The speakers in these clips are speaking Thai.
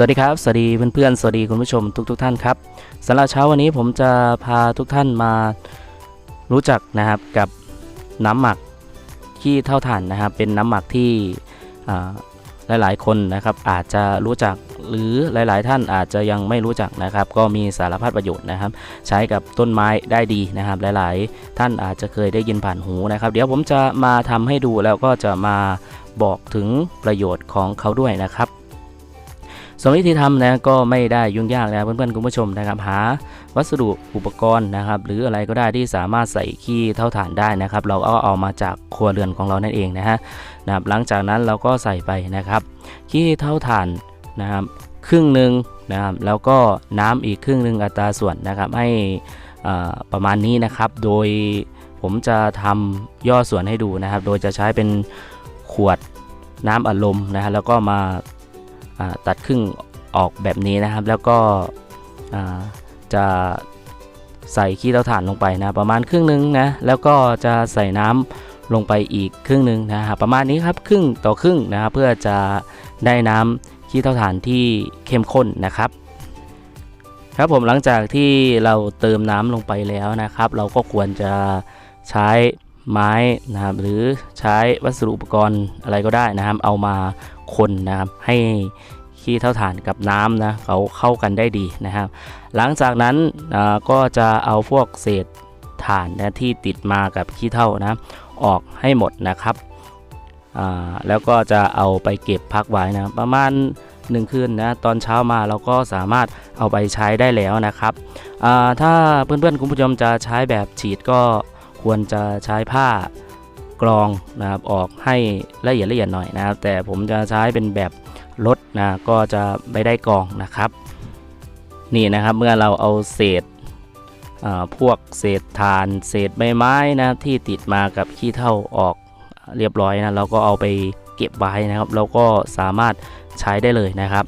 สวัสดีครับ สวัสดีเพื่อนๆ สวัสดีคุณผู้ชมทุกๆทท่านครับสำหรับเช้าวันนี้ผมจะพาทุกท่านมารู้จักนะครับกับน้ำหมักขี้เท่าถ่านนะครับ เป็นน้ำหมักที่หลายๆ คนนะครับอาจจะรู้จักหรือหลายๆ ท่านอาจจะยังไม่รู้จักนะครับ ก็มีสารพัดประโยชน์นะครับ ใช้กับต้นไม้ได้ดีนะครับ หลายๆ ท่านอาจจะเคยได้ยินผ่านหูนะครับ เดี๋ยวผมจะมาทำให้ดูแล้วก็จะมาบอกถึงประโยชน์ของเขาด้วยนะครับ ส่วนวิธีทำนะก็ไม่ได้ยุ่งยากนะเพื่อนๆคุณผู้ชมนะครับหาวัสดุอุปกรณ์นะครับ หรืออะไรก็ได้ที่สามารถใส่ขี้เท่าฐานได้นะครับ เราก็เอามาจากครัวเรือนของเรานั่นเองนะฮะนะครับหลังจากนั้นเราก็ใส่ไปนะครับขี้เท่าฐานนะครับครึ่งหนึ่งนะครับแล้วก็น้ำอีกครึ่งหนึ่งอัตราส่วนนะครับให้อ่าประมาณนี้นะครับโดยผมจะทำย่อส่วนให้ดูนะครับ โดยจะใช้เป็นขวดน้ำอัดลมนะฮะแล้วก็มา ตัดครึ่งออกแบบนี้นะครับ แล้วก็จะใส่ขี้เตาถ่านลงไปนะ ประมาณครึ่งหนึ่งนะ แล้วก็จะใส่น้ำลงไปอีกครึ่งหนึ่งนะครับประมาณนี้ครับครึ่งต่อครึ่งนะครับเพื่อจะได้น้ำขี้เตาถ่านที่เข้มข้นนะครับครับผมหลังจากที่เราเติมน้ำลงไปแล้วนะครับ เราก็ควรจะใช้ ไม้นะครับหรือใช้วัสดุอุปกรณ์อะไรก็ได้นะครับ เอามาคนนะครับให้ขี้เท่าฐานกับน้ำนะเขาเข้ากันได้ดีนะครับ หลังจากนั้นก็จะเอาพวกเศษถ่านนะที่ติดมากับขี้เท่านะออกให้หมดนะครับแล้วก็จะเอาไปเก็บพักไว้นะประมาณหนึ่งคืนนะตอนเช้ามาเราก็สามารถเอาไปใช้ได้แล้วนะครับถ้าเพื่อนๆคุณผู้ชมจะใช้แบบฉีดก็ ควรจะใช้ผ้ากรองนะครับออกให้ละเอียดละเอียดหน่อยนะครับ แต่ผมจะใช้เป็นแบบลดนะก็จะไม่ได้กรองนะครับ นี่นะครับเมื่อเราเอาเศษพวกเศษถ่าน เศษใบไม้นะที่ติดมากับขี้เถ้าออกเรียบร้อยนะเราก็เอาไปเก็บไว้นะครับเราก็สามารถใช้ได้เลยนะครับ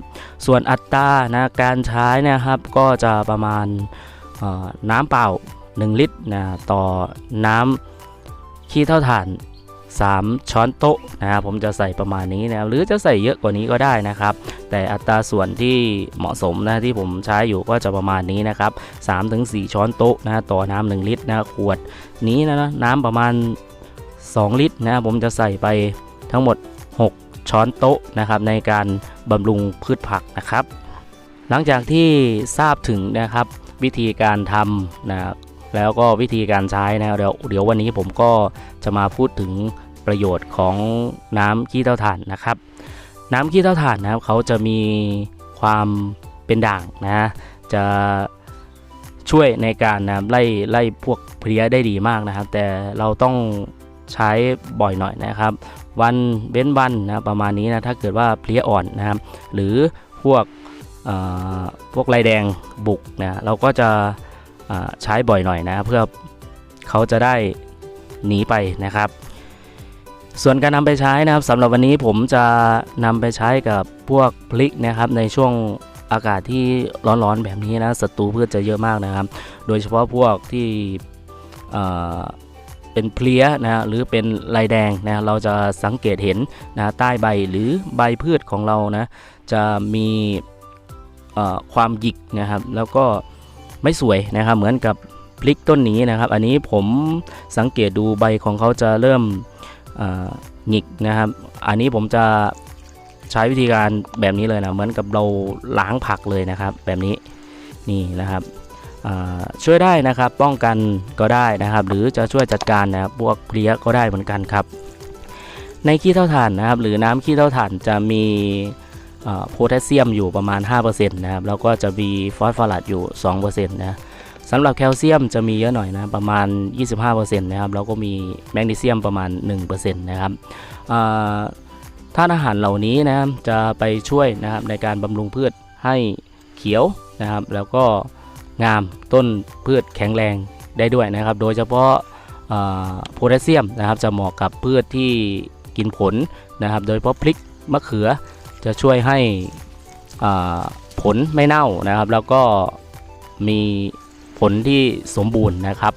ส่วนอัตรานะการใช้นะครับก็จะประมาณน้ำเปล่า 1 ลิตรนะต่อน้ำขี้เท่าถ่าน 3 ช้อนโต๊ะนะครับผมจะใส่ประมาณนี้นะครับหรือจะใส่เยอะกว่านี้ก็ได้นะครับ แต่อัตราส่วนที่เหมาะสมนะที่ผมใช้อยู่ก็จะประมาณนี้นะครับ3-4 ช้อนโต๊ะนะต่อน้ำ1ลิตรนะขวดนี้นะน้ำประมาณ 2 ลิตรนะผมจะใส่ไปทั้งหมด 6 ช้อนโต๊ะนะครับในการบำรุงพืชผักนะครับ หลังจากที่ทราบถึงนะครับวิธีการทำนะครับ แล้วก็วิธีการใช้นะเดี๋ยวเดี๋ยววันนี้ผมก็จะมาพูดถึงประโยชน์ของน้ำขี้เถ้าถ่านนะครับ น้ำขี้เถ้าถ่านนะครับเขาจะมีความเป็นด่างนะ จะช่วยในการนะไล่ไล่พวกเพลี้ยได้ดีมากนะครับ แต่เราต้องใช้บ่อยหน่อยนะครับ วันเว้นวันนะประมาณนี้นะถ้าเกิดว่าเพลี้ยอ่อนนะครับ หรือพวกพวกลายแดงบุกนะเราก็จะ ใช้บ่อยหน่อยนะ เพื่อเขาจะได้หนีไปนะครับ ส่วนการนำไปใช้นะครับสำหรับวันนี้ผมจะนำไปใช้กับพวกพลิกนะครับ ในช่วงอากาศที่ร้อนๆแบบนี้นะศัตรูพืชจะเยอะมากนะครับ โดยเฉพาะพวกที่เป็นเพลี้ยนะหรือเป็นลายแดงนะเราจะสังเกตเห็นนะใต้ใบหรือใบพืชของเรานะจะมีความหยิกนะครับ แล้วก็ ไม่สวยนะครับ เหมือนกับพลิกต้นนี้นะครับ อันนี้ผมสังเกตดูใบของเขาจะเริ่มหงิกนะครับ อันนี้ผมจะใช้วิธีการแบบนี้เลยนะ เหมือนกับเราล้างผักเลยนะครับ แบบนี้นี่นะครับช่วยได้นะครับป้องกันก็ได้นะครับ หรือจะช่วยจัดการนะครับพวกเพลี้ยก็ได้เหมือนกันครับ ในขี้เท่าถ่านนะครับ หรือน้ำขี้เท่าถ่านจะมี โพแทสเซียมอยู่ประมาณ 5%นะครับแล้วก็จะมีฟอสฟอรัสอยู่ 2%นะสำหรับแคลเซียมจะมีเยอะหน่อยนะประมาณ 25%นะครับแล้วก็มีแมกนีเซียมประมาณ 1%นะครับอ่าธาตุอาหารเหล่านี้นะครับจะไปช่วยนะครับในการบำรุงพืชให้เขียวนะครับ แล้วก็งามต้นพืชแข็งแรงได้ด้วยนะครับ โดยเฉพาะโพแทสเซียมนะครับจะเหมาะกับพืชที่กินผลนะครับ โดยเฉพาะพริกมะเขือ จะช่วยให้ผลไม่เน่านะครับ แล้วก็มีผลที่สมบูรณ์นะครับ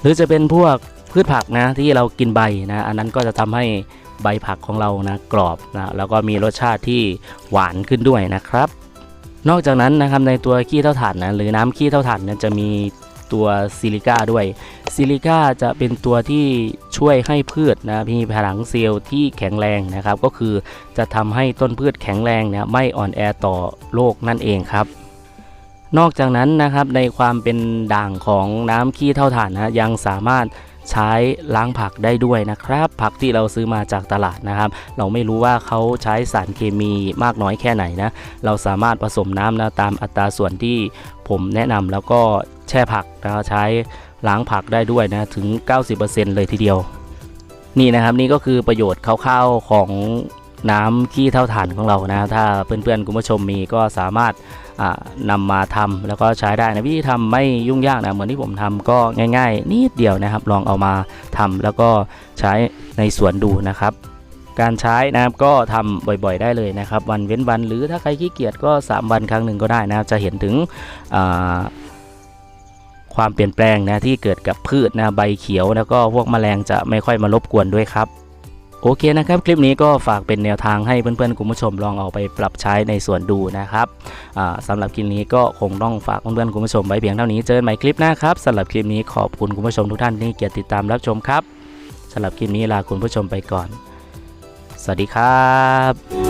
หรือจะเป็นพวกพืชผักนะที่เรากินใบนะอันนั้นก็จะทำให้ใบผักของเรานะกรอบนะแล้วก็มีรสชาติที่หวานขึ้นด้วยนะครับ นอกจากนั้นนะครับในตัวขี้เท่าถ่านนะหรือน้ำขี้เท่าถ่านเนี่ยจะมี ตัวซิลิก้าด้วย ซิลิก้าจะเป็นตัวที่ช่วยให้พืชนะมีผนังเซลล์ที่แข็งแรงนะครับ ก็คือจะทำให้ต้นพืชแข็งแรงเนี่ยไม่อ่อนแอต่อโรคนั่นเองครับ นอกจากนั้นนะครับในความเป็นด่างของน้ำขี้เท่าถ่านนะยังสามารถใช้ล้างผักได้ด้วยนะครับ ผักที่เราซื้อมาจากตลาดนะครับ เราไม่รู้ว่าเขาใช้สารเคมีมากน้อยแค่ไหนนะ เราสามารถผสมน้ำนะตามอัตราส่วนที่ผมแนะนำแล้วก็ แช่ผักนะใช้ล้างผักได้ด้วยนะถึง 90%เลยทีเดียว นี่นะครับนี่ก็คือประโยชน์คร่าวๆของน้ำขี้เท่าถ่านของเรานะถ้าเพื่อนๆคุณผู้ชมมีก็สามารถนำมาทำแล้วก็ใช้ได้นะวิธีทำไม่ยุ่งยากนะเหมือนที่ผมทำก็ง่ายๆนิดเดียวนะครับ ลองเอามาทำแล้วก็ใช้ในสวนดูนะครับ การใช้นะครับก็ทำบ่อยๆได้เลยนะครับ วันเว้นวันหรือถ้าใครขี้เกียจก็ 3 วันครั้งหนึ่งก็ได้นะครับจะเห็นถึง ความเปลี่ยนแปลงนะที่เกิดกับพืชนะใบเขียว แล้วก็พวกแมลงจะไม่ค่อยมารบกวนด้วยครับโอเคนะครับ คลิปนี้ก็ฝากเป็นแนวทางให้เพื่อนๆคุณผู้ชมลองเอาไปปรับใช้ในส่วนดูนะครับอ่าสำหรับคลิปนี้ก็คงต้องฝากเพื่อนๆคุณผู้ชมไว้เพียงเท่านี้เจอกันใหม่คลิปหน้าครับสำหรับคลิปนี้ขอบคุณคุณผู้ชมทุกท่านที่เกียรติติดตามรับชมครับสำหรับคลิปนี้ลาคุณผู้ชมไปก่อน สวัสดีครับ